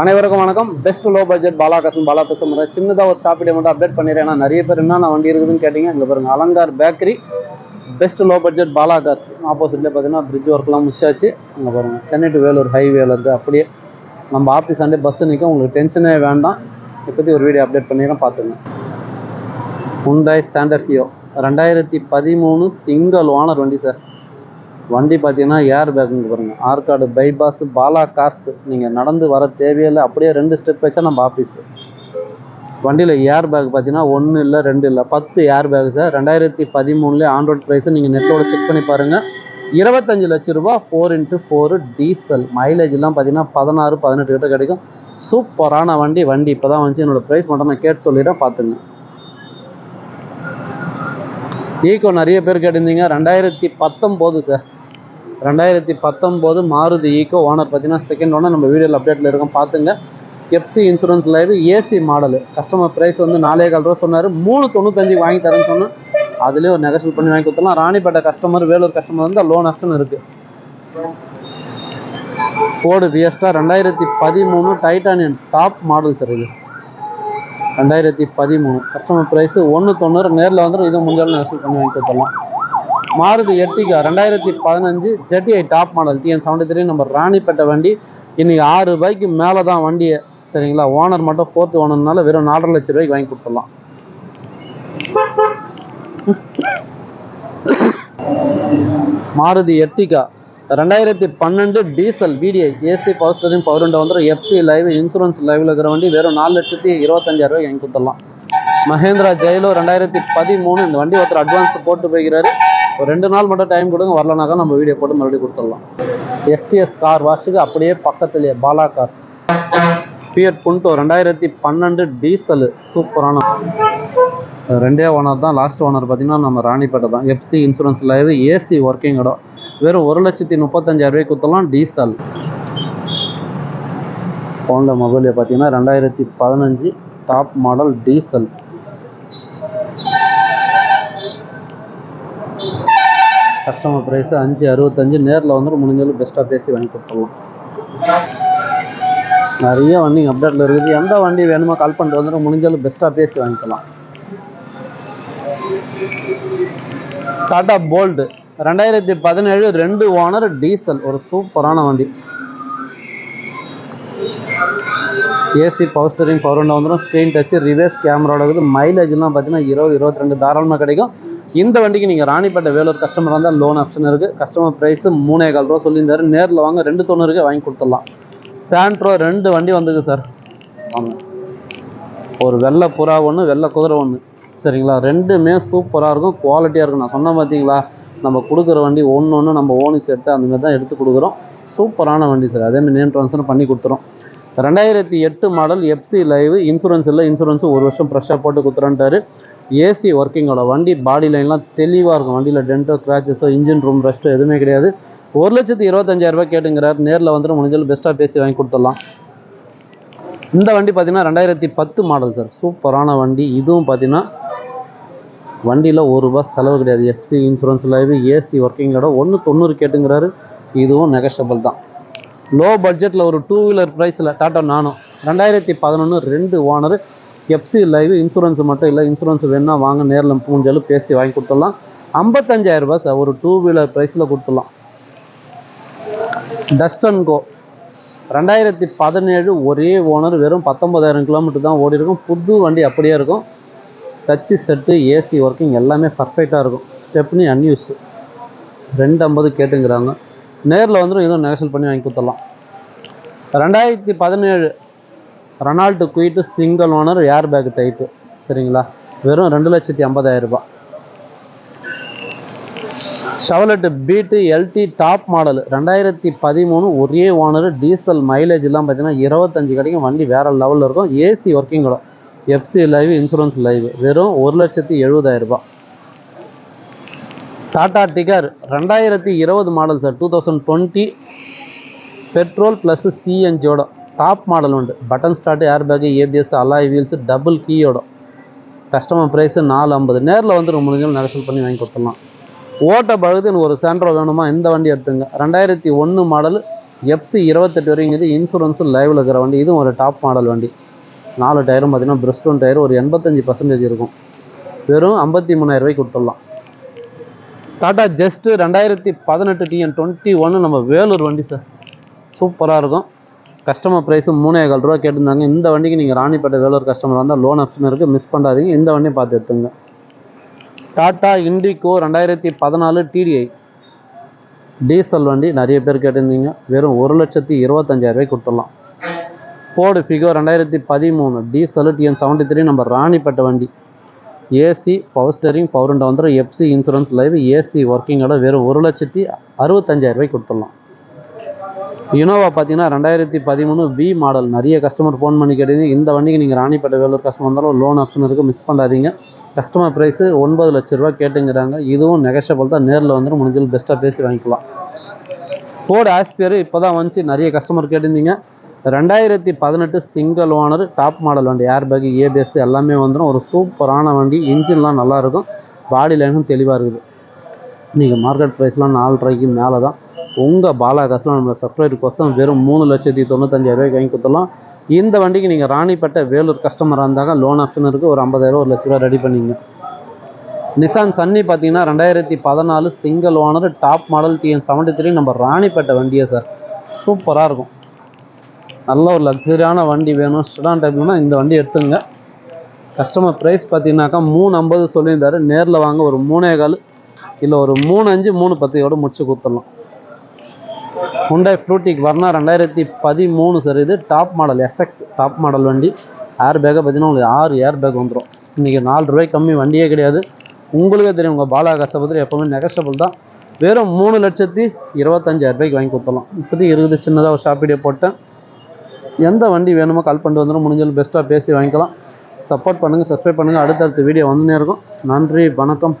அனைவருக்கும் வணக்கம். Best low budget Bala கசன் பாலா சின்னதாக ஒரு ஷாப்பிடே மட்டும் அப்டேட் பண்ணிடுறேன். ஏன்னா நிறைய பேர் என்னென்ன வண்டி இருக்குதுன்னு கேட்டிங்க. இங்கே பாருங்கள் Alankar bakery best low budget Bala cars ஆப்போசிட்டில் பார்த்தீங்கன்னா பிரிட்ஜ் ஒர்க்லாம் முடிச்சாச்சு. அங்கே பாருங்கள் சென்னை டு வேலூர் ஹைவேல இருந்து அப்படியே நம்ம ஆஃபீஸ் ஆண்டே பஸ்ஸு நிற்கும் உங்களுக்கு டென்ஷனே வேண்டாம். இதை பற்றி ஒரு வீடியோ அப்டேட் பண்ணிடுறேன். பார்த்துங்க. ஹுண்டாய் சாண்டர்ஃபியோ ரெண்டாயிரத்தி பதிமூணு சிங்கிள் ஓனர் வண்டி சார் வண்டி பார்த்தீங்கன்னா ஏர் பேக்குங்க பாருங்கள் ஆற்காடு பைபாஸ் பாலா கார்ஸ் நீங்கள் நடந்து வர தேவையில்லை. அப்படியே ரெண்டு ஸ்டெப் வச்சா நம்ம ஆஃபீஸு வண்டியில் ஏர் பேக் பார்த்தீங்கன்னா ஒன்று இல்லை ரெண்டு இல்லை. பத்து ஏர் பேக் சார் ரெண்டாயிரத்தி பதிமூணுலேயே ஆண்ட்ராய்ட் ப்ரைஸை நீங்கள் நெட்டோட செக் பண்ணி பாருங்கள் இருபத்தஞ்சு லட்ச ரூபா ஃபோர் இன்ட்டு ஃபோரு டீசல் மைலேஜ்லாம் பார்த்தீங்கன்னா பதினாறு பதினெட்டு கிட்ட கிடைக்கும். சூப்பரான வண்டி. வண்டி இப்போ தான் வந்துச்சு. என்னோடய ப்ரைஸ் மட்டும் நான் கேட்டு சொல்லிடுறேன். பார்த்துங்க ஈகோ நிறைய பேர் கேட்டிருந்தீங்க. ரெண்டாயிரத்தி பத்தொம்போது சார் ரெண்டாயிரத்தி பத்தொம்போது மாருதி ஈகோ ஓனர் பார்த்தீங்கன்னா செகண்ட் ஓனர் நம்ம வீடியோவில் அப்டேட்டில் இருக்கோம். பார்த்துங்க. FC insurance live AC model customer price வந்து நாலே கால் ரூபா சொன்னார். மூணு தொண்ணூத்தஞ்சு வாங்கி தரேன்னு சொன்னால் அதுலேயும் ஒரு நெகசல் பண்ணி வாங்கி கொடுத்தலாம் ராணிப்பேட்டை கஸ்டமர் வேலூர் கஸ்டமர் வந்து லோன் ஆப்ஷன் இருக்குது ஃபோர்டு வியஸ்டா ரெண்டாயிரத்தி பதிமூணு டைட்டானியன் டாப் மாடல் சார் இது. ரெண்டாயிரத்தி பதிமூணு. கஸ்டமர் ப்ரைஸு ஒன்று தொண்ணூறு. நேரில் வந்துடும் இதை முடிஞ்சாலும் நெகசல் பண்ணி வாங்கி கொடுத்துடலாம். மாருதி எர்டிகா ரெண்டாயிரத்தி பதினஞ்சு ZDI top model TN seventy three number Ranipet வண்டி. இன்னைக்கு ஆறு ரூபாய்க்கு மேலே தான் வண்டியை. சரிங்களா? ஓனர் மட்டும் ஃபோர்த் ஓனர்னால வெறும் நாலரை லட்ச ரூபாய்க்கு வாங்கி கொடுத்துடலாம். மாருதி எர்டிகா ரெண்டாயிரத்தி பன்னெண்டு diesel VDI AC power steering power window வந்துடும் எஃப்சி லைவ் இன்சூரன்ஸ் லைவ்ல இருக்கிற வண்டி வெறும் நாலு லட்சத்தி இருபத்தஞ்சாயிரம் ரூபாய் வாங்கி கொடுத்துடலாம். மஹேந்திரா ஜெயிலோ ரெண்டாயிரத்தி பதிமூணு இந்த வண்டி ஒருத்தர் அட்வான்ஸ் போட்டு போய்கிறாரு ஒரு ரெண்டு நாள் மட்டும் டைம் கொடுங்க வரலனாக்கா நம்ம வீடியோ போட்டு மறுபடியும் கொடுத்துடலாம். எஸ்டிஎஸ் கார் வாஷுக்கு அப்படியே பக்கத்துலேயே பாலா கார்ஸ் பியர் புண்டோ ரெண்டாயிரத்தி பன்னெண்டு டீசல் சூப்பரான. ரெண்டே ஓனர் தான் லாஸ்ட் ஓனர் பார்த்தீங்கன்னா நம்ம ராணிப்பேட்டை தான். FC insurance live AC working இடம். வெறும் ஒரு லட்சத்தி முப்பத்தஞ்சாயிரம் ரூபாய்க்கு கொடுத்தலாம் டீசல் ஃபோனில் மொபைலில் பார்த்தீங்கன்னா ரெண்டாயிரத்தி பதினஞ்சு top model diesel customer price அஞ்சு அறுபத்தஞ்சு நேரில் வந்துட்டு முடிஞ்சளவு பெஸ்ட்டாக பேசி வாங்கி கொடுத்துடலாம். நிறைய வண்டி அப்டேட்டில் இருக்குது. எந்த வண்டி வேணுமோ கால் பண்ணிட்டு வந்துட்டு முடிஞ்சளவு பெஸ்ட்டாக பேசி வாங்கிக்கலாம். டாடா போல்டு ரெண்டாயிரத்தி பதினேழு ரெண்டு ஓனர் டீசல் ஒரு சூப்பரான வண்டி. ஏசி பவர் ஸ்டரிங் பவர் வந்துடும் ஸ்க்ரீன் டச்சு ரிவர்ஸ் கேமராவோட இருக்குது. மைலேஜ்லாம் பார்த்தீங்கன்னா இருபது இருபத்தி ரெண்டு தாராளமாக கிடைக்கும். இந்த வண்டிக்கு நீங்கள் ராணிப்பேட்டை வேலூர் கஸ்டமர் இருந்தால் லோன் ஆப்ஷன் இருக்குது கஸ்டமர் ப்ரைஸ் மூணே கால் ரூபா சொல்லியிருந்தாரு. நேரில் வாங்க ரெண்டு தொண்ணூறுக்கு வாங்கி கொடுத்துடலாம். சாண்ட்ரோ ரெண்டு வண்டி வந்துருக்கு சார் வாங்க. ஒரு வெள்ளை புறா ஒன்று வெள்ளை குதிரை ஒன்று சரிங்களா? ரெண்டுமே சூப்பராக இருக்கும். குவாலிட்டியாக இருக்கும். நான் சொன்ன பார்த்தீங்களா நம்ம கொடுக்குற வண்டி ஒன்று ஒன்று நம்ம ஓனிஸ் செட்டு அந்த மாதிரி தான் எடுத்து கொடுக்குறோம். சூப்பரான வண்டி சார் அதேமாதிரி நேம் ட்ரான்ஸ்ஃபர் பண்ணி கொடுத்துறோம். ரெண்டாயிரத்தி எட்டு மாடல் எஃப்சி லைவ் இன்சூரன்ஸ் இல்லை இன்சூரன்ஸ் ஒரு வருஷம் ஃப்ரெஷ்ஷாக போட்டு கொடுத்துறேன்ட்டாரு. ஏசி ஒர்க்கிங்கோட வண்டி பாடி லைன்லாம் தெளிவாக இருக்கும். வண்டியில் டென்ட்டோ கிராச்சஸோ இன்ஜின் ரூம் ரெஸ்ட்டோ எதுவுமே கிடையாது. ஒரு லட்சத்து இருபத்தஞ்சாயிரரூபா கேட்டுங்கிறார். நேரில் வந்துட்டு முடிஞ்சாலும் பெஸ்ட்டாக பேசி வாங்கி கொடுத்துடலாம். இந்த வண்டி பார்த்தீங்கன்னா ரெண்டாயிரத்தி பத்து மாடல் சார் சூப்பரான வண்டி. இதுவும் பார்த்தீங்கன்னா வண்டியில் ஒரு ரூபா செலவு கிடையாது. எஃப்சி இன்சூரன்ஸ் லைவ் ஏசி ஒர்க்கிங்கோட ஒன்று தொண்ணூறு கேட்டுங்கிறாரு. இதுவும் நெகஷபிள் தான். லோ பட்ஜெட்டில் ஒரு டூ வீலர் ப்ரைஸில் டாட்டா நானும் ரெண்டாயிரத்தி பதினொன்று ரெண்டு ஓனர் எஃப்சி லைவ் இன்சூரன்ஸ் மட்டும் இல்லை இன்சூரன்ஸ் வேணும்னா வாங்க நேரில் பூஞ்சாலும் பேசி வாங்கி கொடுத்துடலாம். ஐம்பத்தஞ்சாயிரம் ரூபாய் சார் ஒரு டூ வீலர் ப்ரைஸில் கொடுத்துடலாம். டஸ்டன் கோ ரெண்டாயிரத்தி பதினேழு ஒரே ஓனர் வெறும் பத்தொம்பதாயிரம் கிலோமீட்டர் தான் ஓடி இருக்கும். புது வண்டி அப்படியே இருக்கும். டச்சு செட்டு ஏசி ஒர்க்கிங் எல்லாமே பர்ஃபெக்டாக இருக்கும். ஸ்டெப்னி அன்யூஸ் ரெண்டு ஐம்பது கேட்டுங்கிறாங்க. நேரில் வந்துடும் எதுவும் நெகசல் பண்ணி வாங்கி கொடுத்துடலாம். ரெண்டாயிரத்தி பதினேழு Renault Kwid single owner air bag type சரிங்களா வெறும் ரெண்டு லட்சத்தி ஐம்பதாயிரம் ரூபாய் Chevrolet Beat LT top model ரெண்டாயிரத்தி பதிமூணு ஒரே ஓனர் டீசல் மைலேஜ்லாம் பார்த்தீங்கன்னா இருபத்தஞ்சு கிடைக்கும் வண்டி வேறு லெவலில் இருக்கும் ஏசி ஒர்க்கிங்கோட எஃப்சி லைவ் இன்சூரன்ஸ் லைவ் வெறும் ஒரு லட்சத்தி எழுபதாயிரம் ரூபாய் டாடா டிகர் ரெண்டாயிரத்தி இருபது model sir two thousand twenty petrol plus சிஎன்ஜியோட top model உண்டு. Button start air bag ABS alloy wheels double கீயோட customer price நாலு ஐம்பது. நேரில் வந்து ரொம்ப முடிஞ்சாலும் நெகசல் பண்ணி வாங்கி கொடுத்துடலாம். ஓட்ட பழுது எனக்கு ஒரு சாண்ட்ரோ வேணுமா? இந்த வண்டி எடுத்துங்க. ரெண்டாயிரத்தி ஒன்று மாடல் எஃப்சி இருபத்தெட்டு வரைக்கும் இது இன்சூரன்ஸும் லைவில் இருக்கிற வண்டி. இதுவும் ஒரு டாப் மாடல் வண்டி. நாலு டயரும் பார்த்தீங்கன்னா பிரிஸ்டோன் டயர் ஒரு எண்பத்தஞ்சு பர்சன்டேஜ் இருக்கும். வெறும் ஐம்பத்தி மூணாயிரம் ரூபாய்க்கு கொடுத்துடலாம். டாட்டா ஜஸ்ட்டு ரெண்டாயிரத்தி பதினெட்டு டிஎன் டுவெண்ட்டி ஒன்று நம்ம வேலூர் வண்டி சார் சூப்பராக இருக்கும். கஸ்டமர் ப்ரைஸும் மூணே கால் ரூபா கேட்டிருந்தாங்க. இந்த வண்டிக்கு நீங்கள் ராணிப்பேட்டை வேலூர் கஸ்டமர் வந்தால் லோன் ஆப்ஷன் இருக்குது மிஸ் பண்ணாதீங்க. இந்த வண்டியை பார்த்து எடுத்துங்க. டாடா இண்டிகோ ரெண்டாயிரத்தி பதினாலு டிடிஐ டீசல் வண்டி நிறைய பேர் கேட்டிருந்தீங்க. வெறும் ஒரு லட்சத்தி இருபத்தஞ்சாயிரரூபாய்க்கு கொடுத்துடலாம். ஃபோர்டு ஃபிகோ ரெண்டாயிரத்தி பதிமூணு டீசல் டிஎன் செவன்ட்டி த்ரீ நம்ம ராணிப்பேட்டை வண்டி. AC power steering power and வந்துடும் எஃப்சி இன்சூரன்ஸ் லைவ் ஏசி ஒர்க்கிங்கோட வெறும் ஒரு லட்சத்தி அறுபத்தஞ்சாயிரரூபாய்க்கு கொடுத்துடலாம். இனோவா பார்த்தீங்கன்னா ரெண்டாயிரத்தி பதிமூணு வி மாடல் நிறைய கஸ்டமர் ஃபோன் பண்ணி கேட்டீங்க. இந்த வண்டிக்கு நீங்கள் ராணிப்பேட்டை வேலூர் கஸ்டமர் வந்தாலும் லோன் ஆப்ஷன் இருக்குது மிஸ் பண்ணாதீங்க. கஸ்டமர் ப்ரைஸு ஒன்பது லட்ச ரூபா கேட்டுங்கிறாங்க. இதுவும் நெகஷபிள் தான். நேரில் வந்துடும் முடிஞ்சது பெஸ்ட்டாக பேசி வாங்கிக்கலாம். ஃபோர்டு ஆஸ்பியர் இப்போ தான் வந்துச்சு. நிறைய கஸ்டமர் கேட்டிருந்தீங்க. ரெண்டாயிரத்தி பதினெட்டு சிங்கிள் ஓனர் டாப் மாடல் வண்டி. ஏர் பேக் ஏபிஎஸ் எல்லாமே வந்துடும் ஒரு சூப்பரான வண்டி. இன்ஜின்லாம் நல்லாயிருக்கும் பாடி லைனும் தெளிவாக இருக்குது. நீங்கள் மார்க்கெட் ப்ரைஸ்லாம் நாலு ரூபாய்க்கு மேலே தான் உங்கள் பாலா காசுலாம் நம்மளை கோசம் வெறும் மூணு லட்சத்தி தொண்ணூத்தஞ்சாயிரரூபாய்க்கு வாங்கி கொடுத்துடலாம். இந்த வண்டிக்கு நீங்கள் ராணிப்பேட்டை வேலூர் கஸ்டமராக இருந்தாங்க லோன் ஆப்ஷன் இருக்குது ஒரு ஐம்பதாயிரம் ஒரு லட்ச ரூபா ரெடி பண்ணிங்க நிசான் சன்னி பார்த்தீங்கன்னா ரெண்டாயிரத்தி பதினாலு single owner top model TN seventy three நம்ம ராணிப்பேட்டை வண்டியே சார் சூப்பராக இருக்கும். நல்ல ஒரு லக்ஸரியான வண்டி வேணும். ஸ்டடான் டைப்னா இந்த வண்டி எடுத்துங்க கஸ்டமர் ப்ரைஸ் பார்த்தீங்கன்னாக்கா மூணு ஐம்பது சொல்லியிருந்தாரு. நேரில் வாங்க ஒரு மூணே கால் இல்லை ஒரு மூணு அஞ்சு மூணு பத்தியோடு முடிச்சு கொடுத்துடலாம். ஹுண்டாய் ஃப்ளூட்டிக் வர்ணா ரெண்டாயிரத்தி பதிமூணு சார் இது top model SX top model வண்டி. ஏர் பேக்கை பார்த்தீங்கன்னா உங்களுக்கு ஆறு ஏர் பேக் வந்துடும் இன்றைக்கி நாலு ரூபாய்க்கு கம்மி வண்டியே கிடையாது. உங்களுக்கே தெரியும் உங்கள் பாலா கஷ்டப்பட்டு எப்போவுமே நெகஸ்டபுள் தான். வெறும் மூணு லட்சத்தி இருபத்தஞ்சாயிரம் ரூபாய்க்கு வாங்கி கொடுத்துடலாம். இப்போதைக்கு இருக்குது சின்னதாக ஒரு ஷாப் வீடியோ போட்டேன். எந்த வண்டி வேணுமோ கால் பண்ணிட்டு வந்துடும் முடிஞ்சாலும் பெஸ்ட்டாக பேசி வாங்கிக்கலாம். சப்போர்ட் பண்ணுங்கள் சப்ஸ்கிரைப் பண்ணுங்கள் அடுத்தடுத்த வீடியோ வந்துனே இருக்கும். நன்றி வணக்கம்.